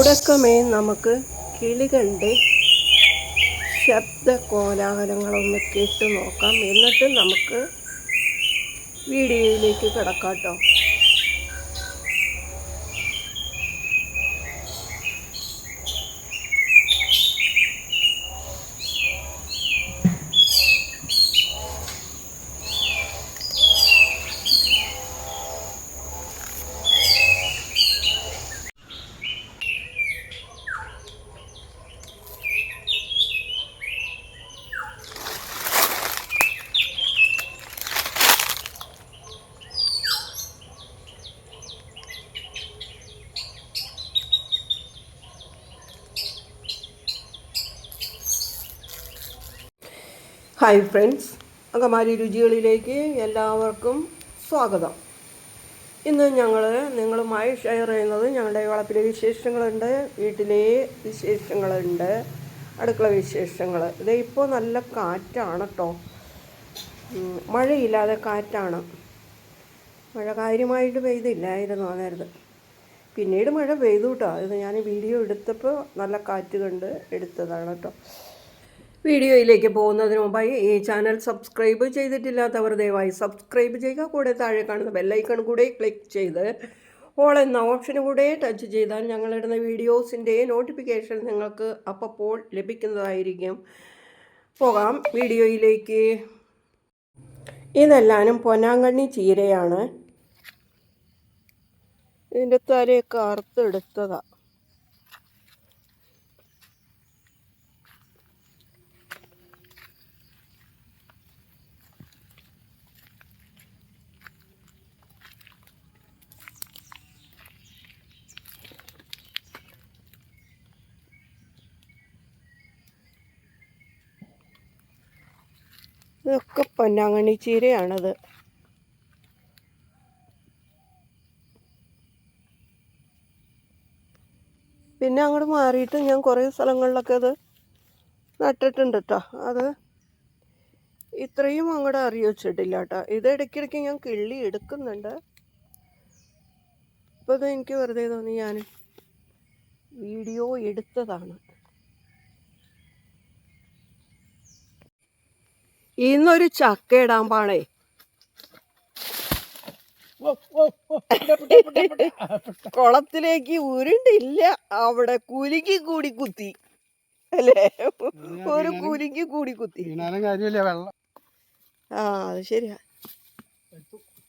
തുടക്കമേ നമുക്ക് കിളികളുടെ ശബ്ദ കോലാഹലങ്ങളൊന്ന് കേട്ടു നോക്കാം എന്നിട്ട് നമുക്ക് വീഡിയോയിലേക്ക് കിടക്കാം കേട്ടോ. ഹായ് ഫ്രണ്ട്സ് അങ്കമാരി രുചികളിലേക്ക് എല്ലാവർക്കും സ്വാഗതം. ഇന്ന് ഞങ്ങൾ നിങ്ങളുമായി ഷെയർ ചെയ്യുന്നത് ഞങ്ങളുടെ വളപ്പിലെ വിശേഷങ്ങളുണ്ട് വീട്ടിലെ വിശേഷങ്ങളുണ്ട് അടുക്കള വിശേഷങ്ങൾ ഇത് ഇപ്പോൾ നല്ല കാറ്റാണ് കേട്ടോ മഴയില്ലാതെ കാറ്റാണ്. മഴ കാര്യമായിട്ട് പെയ്തില്ലായിരുന്നു ആ പിന്നീട് മഴ പെയ്തു കേട്ടോ ഇത് ഞാൻ വീഡിയോ എടുത്തപ്പോൾ നല്ല കാറ്റ് കണ്ട് എടുത്തതാണ് കേട്ടോ വീഡിയോയിലേക്ക് പോകുന്നതിന് മുമ്പായി ഈ ചാനൽ സബ്സ്ക്രൈബ് ചെയ്തിട്ടില്ലാത്തവർ ദയവായി സബ്സ്ക്രൈബ് ചെയ്യുക. കൂടെ താഴെ കാണുന്ന ബെല്ലൈക്കൺ കൂടെ ക്ലിക്ക് ചെയ്ത് ഓൾ എന്ന ഓപ്ഷന് കൂടെ ടച്ച് ചെയ്താൽ ഞങ്ങളിടുന്ന വീഡിയോസിന്റെ നോട്ടിഫിക്കേഷൻ നിങ്ങൾക്ക് അപ്പോൾ ലഭിക്കുന്നതായിരിക്കും. പോകാം. വീഡിയോയിലേക്ക്. ഇതെല്ലാനും പൊന്നാങ്കണ്ണി ചീരയാണ്. ഇതിന്റെ തലയൊക്കെ അറുത്തെടുത്തതാണ് ഇതൊക്കെ പൊന്നാങ്കണ്ണി ചീരയാണത്. പിന്നെ അങ്ങോട്ട് മാറിയിട്ട് ഞാൻ കുറേ സ്ഥലങ്ങളിലൊക്കെ അത് നട്ടിട്ടുണ്ട് കേട്ടോ അത് ഇത്രയും അങ്ങോട്ട് അറിയ വെച്ചിട്ടില്ല കേട്ടോ ഇത് ഇടയ്ക്കിടയ്ക്ക് ഞാൻ കിള്ളി എടുക്കുന്നുണ്ട്. അപ്പോൾ ഇത് എനിക്ക് വെറുതെ തോന്നി ഞാൻ വീഡിയോ എടുത്തതാണ്. ഇന്നൊരു ചക്ക ഇടാൻ പാണേ കുളത്തിലേക്ക് ഉരുണ്ടില്ല. അവിടെ കുലുക്കി കൂടി കുത്തി. അല്ലേ? ഒരു കുലുക്കി കൂടി കുത്തി. ആ അത് ശരിയാ.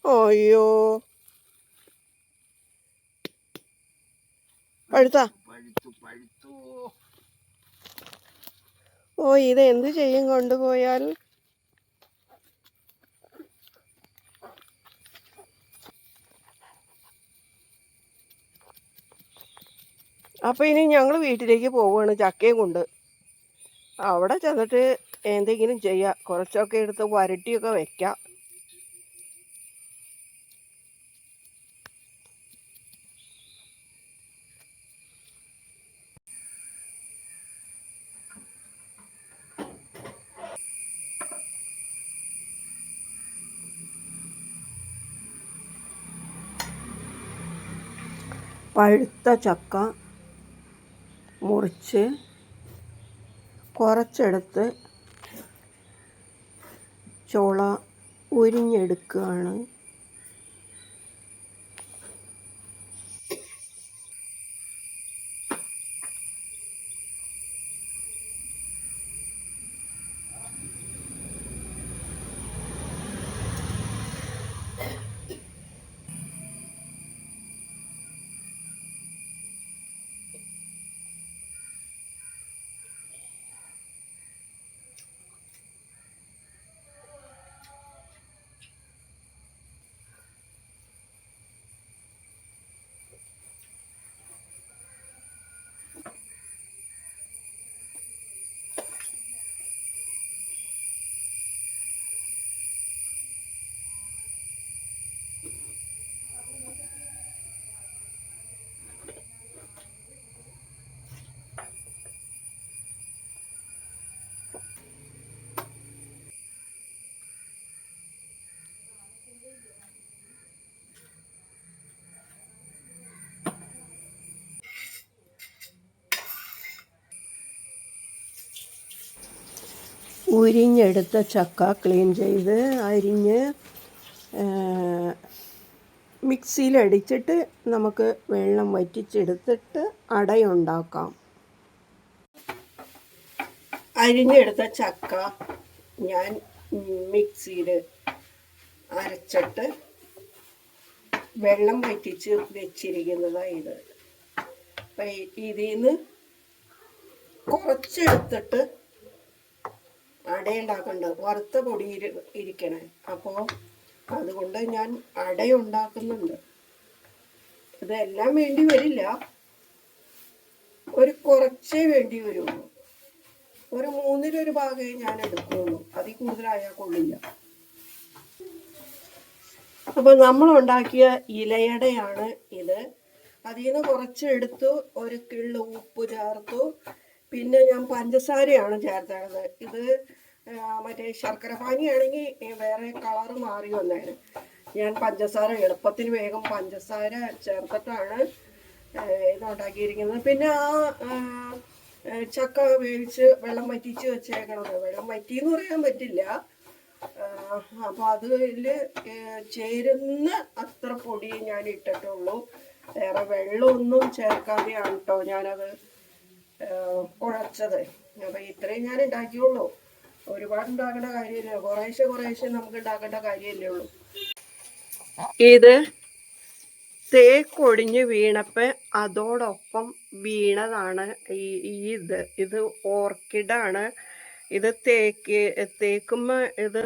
അയ്യോ. പഴുത്തു? ഓ ഇത് എന്ത് ചെയ്യും കൊണ്ടുപോയാൽ? അപ്പോൾ ഇനി ഞങ്ങൾ വീട്ടിലേക്ക് പോവുകയാണ് ചക്കയും കൊണ്ട്. അവിടെ ചെന്നിട്ട് എന്തെങ്കിലും ചെയ്യാം. കുറച്ചൊക്കെ എടുത്ത് വരട്ടിയൊക്കെ വയ്ക്കാം പഴുത്ത ചക്ക. മുറിച്ച് കുറച്ചെടുത്ത് ചോള ഉരിഞ്ഞെടുക്കുകയാണ്. ഉരിഞ്ഞെടുത്ത ചക്ക ക്ലീൻ ചെയ്ത് അരിഞ്ഞ് മിക്സിയിലടിച്ചിട്ട് നമുക്ക് വെള്ളം വറ്റിച്ചെടുത്തിട്ട് അടയുണ്ടാക്കാം. അരിഞ്ഞെടുത്ത ചക്ക ഞാൻ മിക്സിയിൽ അരച്ചിട്ട് വെള്ളം വറ്റിച്ച് വെച്ചിരിക്കുന്നതാണ് ഇത്. അപ്പം ഇതിൽ നിന്ന് കുറച്ചെടുത്തിട്ട് അടയുണ്ടാക്കണ്ട? വറുത്ത പൊടി ഇരിക്കണേ. അപ്പോൾ അതുകൊണ്ട് ഞാൻ അടയുണ്ടാക്കുന്നുണ്ട്. ഇതെല്ലാം വേണ്ടി വരില്ല. ഒരു കുറച്ചേ വേണ്ടി വരുള്ളൂ. ഒരു മൂന്നിലൊരു ഭാഗമേ ഞാൻ എടുക്കുള്ളൂ. അതിൽ കൂടുതലായാൽ കൊള്ളില്ല. അപ്പോൾ നമ്മൾ ഉണ്ടാക്കിയ ഇലയടയാണ് ഇത്. അതിൽ നിന്ന് കുറച്ചെടുത്തു ഒരു കിള്ളു ഉപ്പ് ചേർത്തു. പിന്നെ ഞാൻ പഞ്ചസാരയാണ് ചേർത്തത് ഇത് മറ്റേ ശർക്കര പാനി ആണെങ്കിൽ വേറെ കളർ മാറി വന്നേനെ. ഞാൻ പഞ്ചസാര എളുപ്പത്തിന് വേഗം പഞ്ചസാര ചേർത്തിട്ടാണ് ഇത് ഉണ്ടാക്കിയിരിക്കുന്നത് പിന്നെ ആ, ചക്ക വേവിച്ച് വെള്ളം വറ്റിച്ച് വെച്ചേക്കണത്. വെള്ളം വറ്റി എന്ന് പറയാൻ പറ്റില്ല. അപ്പോൾ അതിൽ ചേരുന്ന അത്ര പൊടി ഞാൻ ഇട്ടിട്ടുള്ളൂ വേറെ വെള്ളമൊന്നും ചേർക്കാതെയാണ് കേട്ടോ ഞാനത് ആ, കുഴച്ചത് അപ്പം ഇത്രയും ഞാൻ ഉണ്ടാക്കിയുള്ളൂ ഒരുപാട് ഉണ്ടാക്കേണ്ട കാര്യമില്ല. കുറേശ്ശെ കുറേശ്ശെ നമുക്ക് ഉണ്ടാക്കേണ്ട കാര്യമല്ലേ ഉള്ളൂ. ഇത് തേക്കൊടിഞ്ഞ് വീണപ്പോൾ അതോടൊപ്പം വീണതാണ് ഈ ഇത്. ഇത് ഓർക്കിഡാണ്. ഇത് തേക്ക് തേക്കുമ്പോൾ ഇത്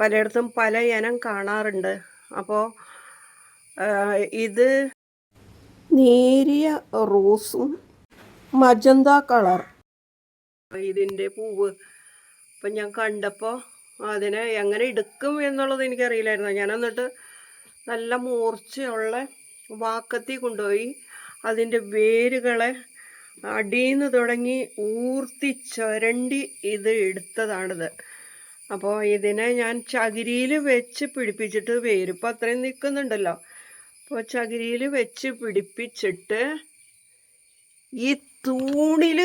പലയിടത്തും പല ഇനം കാണാറുണ്ട്. അപ്പോൾ ഇത് നേരിയ റോസും മജന്ത കളർ. ഇതിന്റെ പൂവ് അപ്പം ഞാൻ കണ്ടപ്പോൾ അതിനെ എങ്ങനെ എടുക്കും എന്നുള്ളത് എനിക്കറിയില്ലായിരുന്നു. ഞാൻ എന്നിട്ട് നല്ല മൂർച്ചയുള്ള വാക്കത്തി കൊണ്ടുപോയി അതിന്റെ വേരുകളെ അടിയിന്ന് തുടങ്ങി ഊർത്തി ചുരണ്ടി ഇത് എടുത്തതാണിത്. അപ്പോൾ ഇതിനെ ഞാൻ ചകിരിയിൽ വെച്ച് പിടിപ്പിച്ചിട്ട് വേരിപ്പോൾ അത്രയും നിൽക്കുന്നുണ്ടല്ലോ അപ്പോൾ ചകിരിയിൽ വെച്ച് പിടിപ്പിച്ചിട്ട് ഈ തൂണിൽ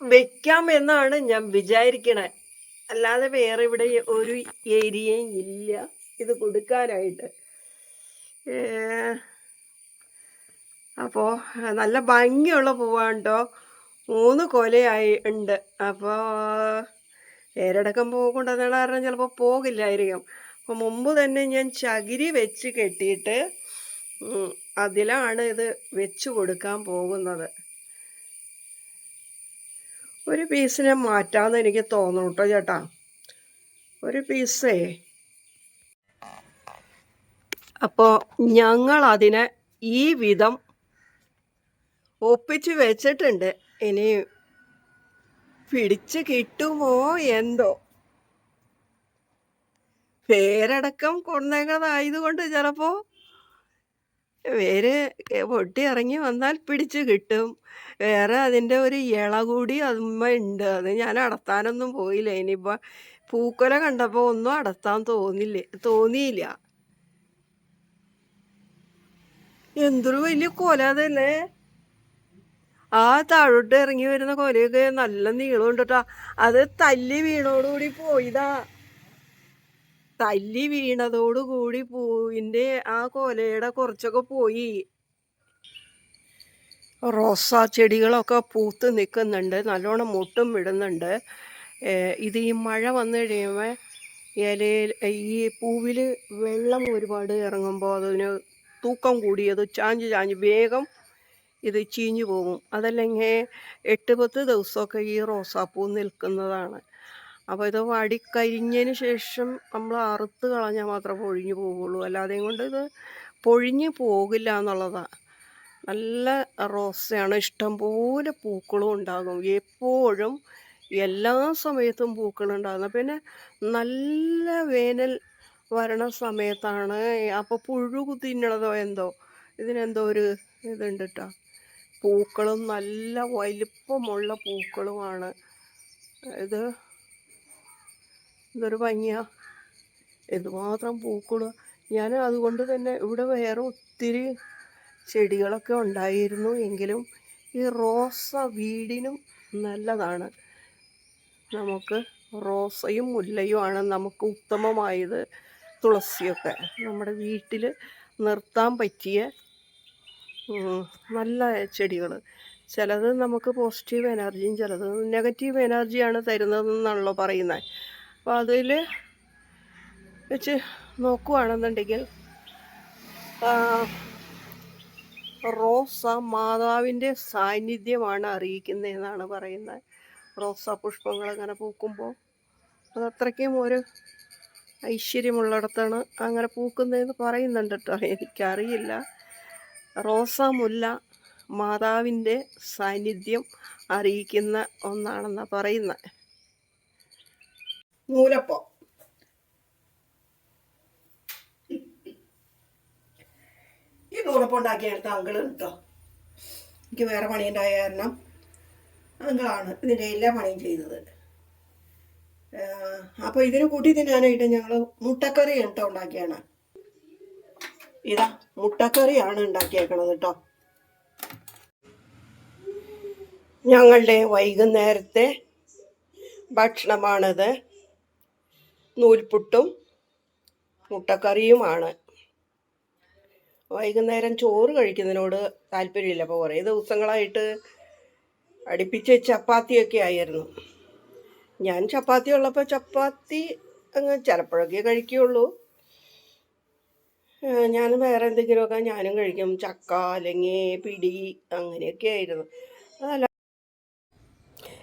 വെക്കാം എന്നാണ് ഞാൻ വിചാരിക്കണേ. അല്ലാതെ വേറെ ഇവിടെ ഒരു ഏരിയയും ഇല്ല. ഇത് കൊടുക്കാനായിട്ട്. അപ്പോൾ നല്ല ഭംഗിയുള്ള പൂവാണ് കേട്ടോ മൂന്ന് കൊലയായി ഉണ്ട്. അപ്പോൾ ഏരടക്കം പൂവ് കാരണം ചിലപ്പോൾ പോകില്ലായിരിക്കും. അപ്പോൾ മുമ്പ് തന്നെ ഞാൻ ചകിരി വെച്ച് കെട്ടിയിട്ട് അതിലാണ് ഇത് വെച്ച് കൊടുക്കാൻ പോകുന്നത്. ഒരു പീസിനെ മാറ്റാമെന്ന് എനിക്ക് തോന്നും കേട്ടോ ചേട്ടാ. ഒരു പീസേ. അപ്പോൾ ഞങ്ങൾ അതിനെ ഈ വിധം ഒപ്പിച്ച് വെച്ചിട്ടുണ്ട്. ഇനി പിടിച്ച് കിട്ടുമോ എന്തോ? പേരടക്കം കൊണ്ടേണ്ടതായതുകൊണ്ട് ചിലപ്പോൾ വേര് പൊട്ടി ഇറങ്ങി വന്നാൽ പിടിച്ച് കിട്ടും. വേറെ അതിന്റെ ഒരു ഇള കൂടി അതുമ്മ ഉണ്ട്. അത് ഞാൻ അടത്താനൊന്നും പോയില്ല. ഇനിയിപ്പോൾ പൂക്കൊല കണ്ടപ്പോൾ ഒന്നും അടത്താൻ തോന്നില്ല തോന്നിയില്ല. എന്തൊരു വലിയ കൊല തന്നെ ആ താഴോട്ട് ഇറങ്ങി വരുന്ന കൊലയൊക്കെ നല്ല നീളം കേട്ടോ അത് തല്ലി വീണോടുകൂടി പോയതാ. തല്ലി വീണതോടുകൂടി പൂവിന്റെ ആ കൊലയുടെ കുറച്ചൊക്കെ പോയി. റോസാ ചെടികളൊക്കെ പൂത്ത് നിൽക്കുന്നുണ്ട്. നല്ലോണം മുട്ടും വിടുന്നുണ്ട് ഇത് ഈ മഴ വന്നു കഴിയുമ്പോൾ ഇലയിൽ ഈ പൂവിൽ വെള്ളം ഒരുപാട് ഇറങ്ങുമ്പോൾ അതിന് തൂക്കം കൂടി അത് ചാഞ്ച് ചാഞ്ച് വേഗം ഇത് ചീഞ്ഞു പോകും. അതല്ലെങ്കിൽ എട്ട് പത്ത് ദിവസമൊക്കെ ഈ റോസാപ്പൂ നിൽക്കുന്നതാണ്. അപ്പോൾ ഇത് വാടിക്കരിഞ്ഞതിന് ശേഷം നമ്മൾ അറുത്ത് കളഞ്ഞാൽ മാത്രമേ പൊഴിഞ്ഞു പോവുള്ളൂ. അല്ലാതെ കൊണ്ട് ഇത് പൊഴിഞ്ഞ് പോകില്ല എന്നുള്ളതാണ് നല്ല റോസയാണ്. ഇഷ്ടംപോലെ പൂക്കളും ഉണ്ടാകും. എപ്പോഴും എല്ലാ സമയത്തും പൂക്കളുണ്ടാകുന്നത് പിന്നെ നല്ല വേനൽ വരണ സമയത്താണ്. അപ്പോൾ പുഴു തിന്നണതോ എന്തോ? ഇതിനെന്തോ ഒരു ഇതുണ്ട് കേട്ടോ പൂക്കളും നല്ല വലിപ്പമുള്ള പൂക്കളുമാണ്. ഇത് ഇതൊരു ഭംഗിയാ. എന്തുമാത്രം പൂക്കൾ ഞാൻ അതുകൊണ്ട് തന്നെ ഇവിടെ വേറെ ഒത്തിരി ചെടികളൊക്കെ ഉണ്ടായിരുന്നു എങ്കിലും ഈ റോസ വീടിനും നല്ലതാണ്. നമുക്ക് റോസയും മുല്ലയുമാണ് നമുക്ക് ഉത്തമമായത് തുളസിയൊക്കെ. നമ്മുടെ വീട്ടിൽ നിർത്താൻ പറ്റിയ നല്ല ചെടികൾ ചിലത് നമുക്ക് പോസിറ്റീവ് എനർജിയും ചിലത് നെഗറ്റീവ് എനർജിയാണ് തരുന്നതെന്നാണല്ലോ പറയുന്നത് അതിൽ വെച്ച് നോക്കുകയാണെന്നുണ്ടെങ്കിൽ റോസ മാതാവിന്റെ സാന്നിധ്യമാണ് അറിയിക്കുന്നതെന്നാണ് പറയുന്നത്. റോസാ പുഷ്പങ്ങൾ അങ്ങനെ പൂക്കുമ്പോൾ അതത്രയ്ക്കും ഒരു ഐശ്വര്യമുള്ളിടത്താണ് അങ്ങനെ പൂക്കുന്നതെന്ന് പറയുന്നുണ്ട് കേട്ടോ. എനിക്കറിയില്ല. റോസ മുല്ല മാതാവിന്റെ സാന്നിധ്യം അറിയിക്കുന്ന ഒന്നാണെന്നാണ് പറയുന്നത്. നൂലപ്പം. ഈ നൂലപ്പം ഉണ്ടാക്കിയെടുത്ത അങ്കിൾ കേട്ടോ എനിക്ക് വേറെ പണിയുണ്ടായ കാരണം അങ്കിളാണ് ഇതിന്റെ എല്ലാ പണിയും ചെയ്തത്. അപ്പോൾ ഇതിന് കൂട്ടി തിന്നാനായിട്ട് ഞങ്ങൾ മുട്ടക്കറി കേട്ടോ ഉണ്ടാക്കിയാണ്. ഇതാ മുട്ടക്കറിയാണ് ഉണ്ടാക്കിയേക്കണത് കേട്ടോ. ഞങ്ങളുടെ വൈകുന്നേരത്തെ ഭക്ഷണമാണിത്. നൂൽപുട്ടും മുട്ടക്കറിയുമാണ്. വൈകുന്നേരം ചോറ് കഴിക്കുന്നതിനോട് താല്പര്യമില്ല. അപ്പോൾ കുറേ ദിവസങ്ങളായിട്ട് അടുപ്പിച്ച് ചപ്പാത്തിയൊക്കെ ആയിരുന്നു. ഞാൻ ചപ്പാത്തി ഉള്ളപ്പോൾ ചപ്പാത്തി അങ്ങ് ചിലപ്പോഴൊക്കെ കഴിക്കുകയുള്ളൂ ഞാൻ വേറെ എന്തെങ്കിലുമൊക്കെ ഞാനും കഴിക്കും. ചക്ക അല്ലെങ്കിൽ പിടി അങ്ങനെയൊക്കെ ആയിരുന്നു. അതല്ല